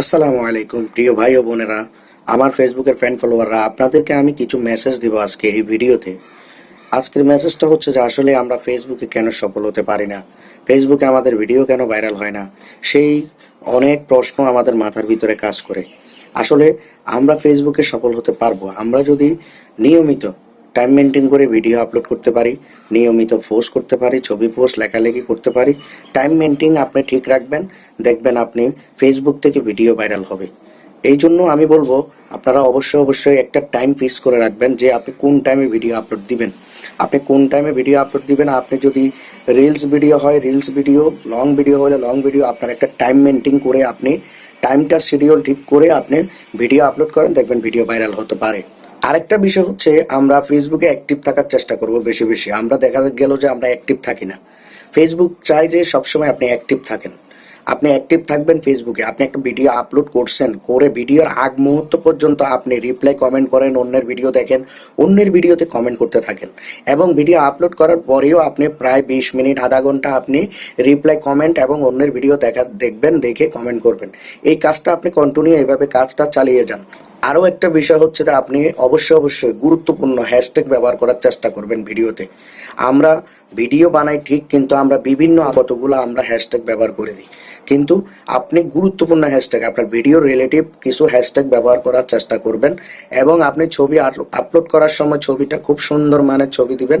আসসালামু আলাইকুম, প্রিয় ভাই ও বোনেরা। আমার ফেসবুকের ফ্রেন্ড ফলোয়াররা, আপনাদেরকে আমি কিছু মেসেজ দিব আজকে এই ভিডিওতে। আজকের মেসেজটা হচ্ছে যে, আসলে আমরা ফেসবুকে কেন সফল হতে পারি না? ফেসবুকে আমাদের ভিডিও কেন ভাইরাল হয় না? সেই অনেক প্রশ্ন আমাদের মাথার ভিতরে কাজ করে। আসলে আমরা ফেসবুকে সফল হতে পারব। আমরা যদি নিয়মিত টাইম মেনটেন করে ভিডিও আপলোড করতে পারি, নিয়মিত পোস্ট করতে পারি, ছবি পোস্ট লেখালেখি করতে পারি। টাইম মেনটেন আপনি ঠিক রাখবেন, দেখবেন আপনি ফেসবুক থেকে ভিডিও ভাইরাল হবে। এই জন্য আমি বলব, আপনারা অবশ্যই অবশ্যই একটা টাইম ফিক্স করে রাখবেন যে আপনি কোন টাইমে ভিডিও আপলোড দিবেন। আপনি কোন টাইমে ভিডিও আপলোড দিবেন, আপনি যদি রিলস ভিডিও হয় রিলস ভিডিও লং ভিডিও হলে লং ভিডিও আপনার একটা টাইম মেনটেন করে আপনি টাইমটা শিডিউল ঠিক করে আপনি ভিডিও আপলোড করেন, দেখবেন ভিডিও ভাইরাল হতে পারে। আরেকটা বিষয় হচ্ছে আমরা ফেসবুকে অ্যাক্টিভ থাকার চেষ্টা করব বেশি বেশি। আমরা দেখা গেল যে আমরা অ্যাক্টিভ থাকি না। ফেসবুক চাই যে সবসময় আপনি অ্যাক্টিভ থাকেন। আপনি অ্যাক্টিভ থাকবেন ফেসবুকে আপনি একটা ভিডিও আপলোড করছেন, করে ভিডিওর আগ মুহূর্ত পর্যন্ত আপনি রিপ্লাই কমেন্ট করেন, অন্যের ভিডিও দেখেন, অন্যের ভিডিওতে কমেন্ট করতে থাকেন। এবং ভিডিও আপলোড করার পরেও আপনি প্রায় বিশ মিনিট, আধা ঘণ্টা আপনি রিপ্লাই কমেন্ট এবং অন্যের ভিডিও দেখা, দেখবেন, দেখে কমেন্ট করবেন। এই কাজটা আপনি কন্টিনিউ এইভাবে কাজটা চালিয়ে যান। আরও একটা বিষয় হচ্ছে যে আপনি অবশ্যই অবশ্যই গুরুত্বপূর্ণ হ্যাশট্যাগ ব্যবহার করার চেষ্টা করবেন ভিডিওতে। আমরা ভিডিও বানাই ঠিক, কিন্তু আমরা বিভিন্ন কতগুলো আমরা হ্যাশট্যাগ ব্যবহার করে দিই। কিন্তু আপনি গুরুত্বপূর্ণ হ্যাশট্যাগ, আপনার ভিডিও রিলেটিভ কিছু হ্যাশট্যাগ ব্যবহার করার চেষ্টা করবেন এবং আপনি ছবি আপলোড করার সময় ছবিটা খুব সুন্দর মানের ছবি দিবেন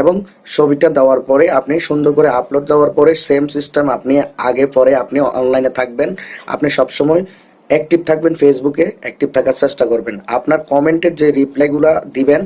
এবং ছবিটা দেওয়ার পরে আপনি সুন্দর করে আপলোড দেওয়ার পরে সেম সিস্টেম আপনি আগে পরে আপনি অনলাইনে থাকবেন। আপনি সবসময় অ্যাক্টিভ থাকবেন ফেসবুকে অ্যাক্টিভ থাকার চেষ্টা করবেন। আপনার কমেন্টের যে রিপ্লাইগুলো দিবেন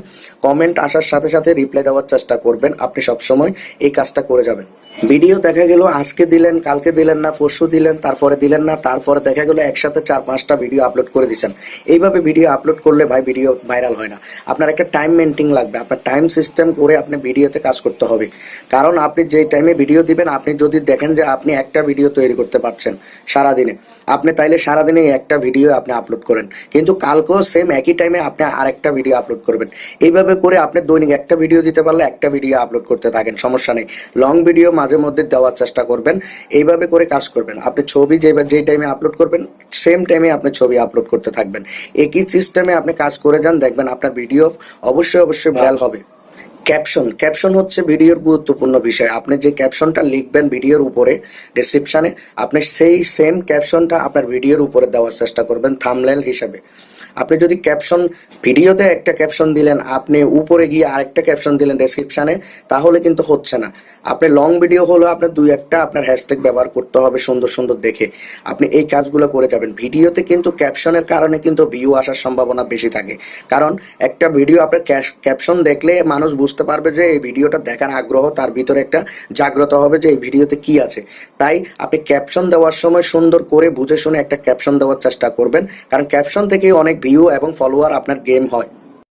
কমেন্ট আসার সাথে সাথে রিপ্লাই দেওয়ার চেষ্টা করবেন। আপনি সবসময় এই কাজটা করে যাবেন। ভিডিও দেখা গেল, আজকে দিলেন, কালকে দিলেন না, পরশু দিলেন, তারপরে দিলেন না, তারপরে দেখা গেল একসাথে চার, পাঁচটা ভিডিও আপলোড করে দিচ্ছেন। এইভাবে ভিডিও আপলোড করলে ভাই ভিডিও ভাইরাল হয় না। আপনার একটা টাইম মেনটেন লাগবে, আপনার টাইম সিস্টেম করে আপনি ভিডিওতে কাজ করতে হবে। কারণ আপনি যে টাইমে ভিডিও দিবেন, আপনি যদি দেখেন যে আপনি একটা ভিডিও তৈরি করতে পারছেন সারাদিনে, আপনি তাইলে সারাদিনে একটা ভিডিও আপনি আপলোড করেন। কিন্তু কালকেও সেম একই টাইমে আপনি আরেকটা ভিডিও আপলোড করবেন। এইভাবে করে আপনি দৈনিক একটা ভিডিও দিতে পারলে একটা ভিডিও আপলোড করতে থাকেন, সমস্যা নেই। লং ভিডিও মাঝে মধ্যে দেওয়ার চেষ্টা করবেন। এইভাবে করে কাজ করবেন। আপনি ছবি যে যেই টাইমে আপলোড করবেন সেম টাইমে আপনি ছবি আপলোড করতে থাকবেন। একই সিস্টেমে আপনি কাজ করে যান দেখবেন আপনার ভিডিও অবশ্যই অবশ্যই ভাইরাল হবে। ক্যাপশন ক্যাপশন হচ্ছে ভিডিওর গুরুত্বপূর্ণ বিষয়। আপনি যে ক্যাপশনটা লিখবেন ভিডিওর উপরে ডেসক্রিপশনে আপনি সেই সেম ক্যাপশনটা আপনার ভিডিওর উপরে দেওয়ার চেষ্টা করবেন থামলেল হিসাবে। আপনি যদি ক্যাপশন ভিডিওতে একটা ক্যাপশন দিলেন, আপনি উপরে গিয়ে আরেকটা ক্যাপশন দিলেন ডেসক্রিপশনে তাহলে কিন্তু হচ্ছে না। আপনি লং ভিডিও হলো আপনার দুই একটা আপনার হ্যাশট্যাগ ব্যবহার করতে হবে সুন্দর সুন্দর দেখে। আপনি এই কাজগুলো করে যাবেন। ভিডিওতে কিন্তু ক্যাপশনের কারণে কিন্তু ভিউ আসার সম্ভাবনা বেশি থাকে। কারণ একটা ভিডিও আপনার ক্যাপশন দেখলে মানুষ বুঝতে পারবে যে এই ভিডিওটা দেখার আগ্রহ, তার ভিতরে একটা জাগ্রত হবে যে এই ভিডিওতে কি আছে। তাই আপনি ক্যাপশন দেওয়ার সময় সুন্দর করে বুঝে শুনে একটা ক্যাপশন দেওয়ার চেষ্টা করবেন। কারণ ক্যাপশন থেকে অনেক ভিউ এবং ফলোয়ার আপনার গেম হয়।